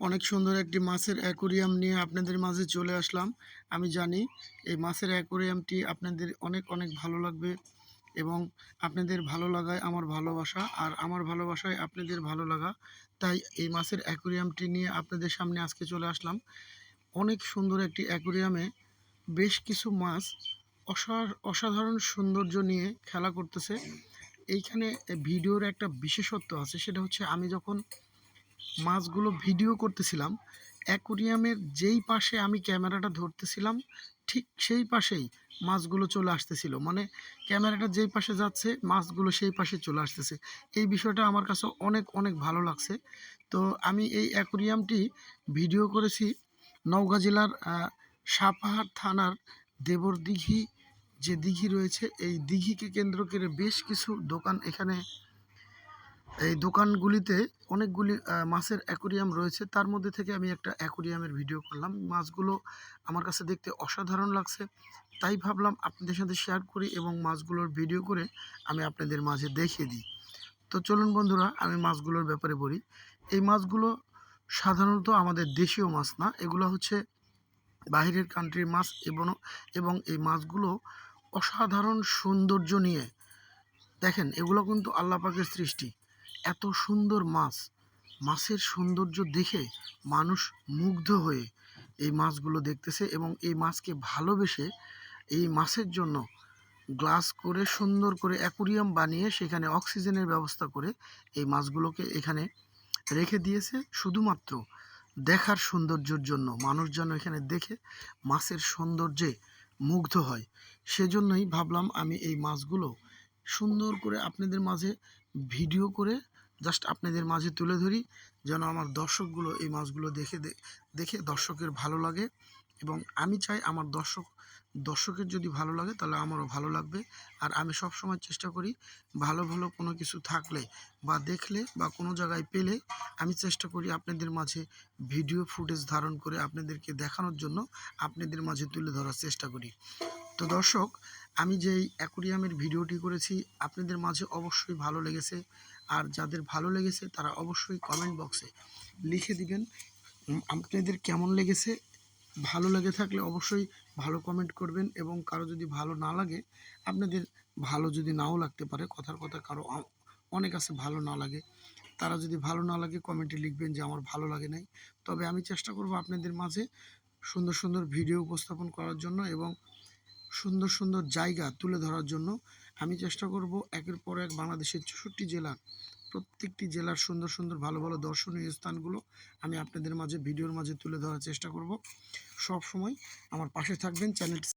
অনেক সুন্দর একটি মাছের অ্যাকোরিয়াম নিয়ে আপনাদের মাঝে চলে আসলাম। আমি জানি এই মাছের অ্যাকোরিয়ামটি আপনাদের অনেক অনেক ভালো লাগবে এবং আপনাদের ভালো লাগায় আমার ভালোবাসা আর আমার ভালোবাসায় আপনাদের ভালো লাগা। তাই এই মাছের অ্যাকোরিয়ামটি নিয়ে আপনাদের সামনে আজকে চলে আসলাম। অনেক সুন্দর একটি অ্যাকোরিয়ামে বেশ কিছু মাছ অসা- অসাধারণ সৌন্দর্য নিয়ে খেলা করতেছে। এইখানে ভিডিওর একটা বিশেষত্ব আছে, সেটা হচ্ছে আমি যখন মাছগুলো ভিডিও করতেছিলাম। অ্যাকোরিয়ামের যেই পাশে আমি ক্যামেরাটা ধরতেছিলাম, ঠিক সেই পাশেই মাছগুলো চলে আসতেছিল। মানে ক্যামেরাটা যেই পাশে যাচ্ছে, মাছগুলো সেই পাশে চলে আসতেছে। এই বিষয়টা আমার কাছে অনেক অনেক ভালো লাগছে। তো আমি এই অ্যাকোরিয়ামটি ভিডিও করেছি নওগাঁ জেলার সাপাহার থানার দেবর দিঘি যে দিঘি রয়েছে, এই দিঘিকে কেন্দ্র করে বেশ কিছু দোকান এখানে এই দোকানগুলিতে অনেকগুলি মাছের অ্যাকোরিয়াম রয়েছে। তার মধ্যে থেকে আমি একটা অ্যাকোরিয়ামের ভিডিও করলাম। মাছগুলো আমার কাছে দেখতে অসাধারণ লাগছে। তাই ভাবলাম আপনাদের সাথে শেয়ার করি এবং মাছগুলোর ভিডিও করে আমি আপনাদের মাঝে দেখিয়ে দিই। তো চলুন বন্ধুরা, আমি মাছগুলোর ব্যাপারে বলি। এই মাছগুলো সাধারণত আমাদের দেশীয় মাছ না। এগুলো হচ্ছে বাইরের কান্ট্রির মাছ এবং এবং এই মাছগুলো অসাধারণ সৌন্দর্য নিয়ে দেখেন, এগুলো কিন্তু আল্লাহ পাকের সৃষ্টি। এত সুন্দর মাছ। মাছের সৌন্দর্য দেখে মানুষ মুগ্ধ হয়ে এই মাছগুলো দেখতেছে এবং এই মাছকে ভালোবেসে এই মাছের জন্য গ্লাস করে, সুন্দর করে অ্যাকুরিয়াম বানিয়ে সেখানে অক্সিজেনের ব্যবস্থা করে এই মাছগুলোকে এখানে রেখে দিয়েছে। শুধুমাত্র দেখার সৌন্দর্যের জন্য মানুষ যেন এখানে দেখে মাছের সৌন্দর্যে মুগ্ধ হয়। সেজন্যই ভাবলাম আমি এই মাছগুলো সুন্দর করে আপনাদের মাঝে ভিডিও করে জাস্ট আপনাদের মাঝে তুলে ধরি, যেন আমার দর্শকগুলো এই মাছগুলো দেখে দেখে দর্শকের ভালো লাগে এবং আমি চাই আমার দর্শক, দর্শকের যদি ভালো লাগে তাহলে আমারও ভালো লাগবে। আর আমি সব সময় চেষ্টা করি ভালো ভালো কোনো কিছু থাকলে বা দেখলে বা কোনো জায়গায় পেলে আমি চেষ্টা করি আপনাদের মাঝে ভিডিও ফুটেজ ধারণ করে আপনাদেরকে দেখানোর জন্য আপনাদের মাঝে তুলে ধরার চেষ্টা করি। তো দর্শক, আমি যেই অ্যাকোরিয়ামের ভিডিওটি করেছি, আপনাদের মাঝে অবশ্যই ভালো লেগেছে। আর যাদের ভালো লেগেছে, তারা অবশ্যই কমেন্ট বক্সে লিখে দিবেন আপনাদের কেমন লেগেছে? ভালো লেগে থাকলে অবশ্যই ভালো কমেন্ট করবেন এবং কারও যদি ভালো না লাগে, আপনাদের ভালো যদি নাও লাগতে পারে, কথার কথা কারও অনেক আছে ভালো না লাগে, তারা যদি ভালো না লাগে কমেন্টে লিখবেন যে আমার ভালো লাগে নাই। তবে আমি চেষ্টা করব আপনাদের মাঝে সুন্দর সুন্দর ভিডিও উপস্থাপন করার জন্য এবং সুন্দর সুন্দর জায়গা তুলে ধরার জন্য আমি চেষ্টা করব একের পর এক বাংলাদেশের চৌষট্টি জেলার, প্রত্যেকটি জেলার সুন্দর সুন্দর ভালো ভালো দর্শনীয় স্থানগুলো আমি আপনাদের মাঝে, ভিডিওর মাঝে তুলে ধরার চেষ্টা করব। সব সময় আমার পাশে থাকবেন, চ্যানেলটি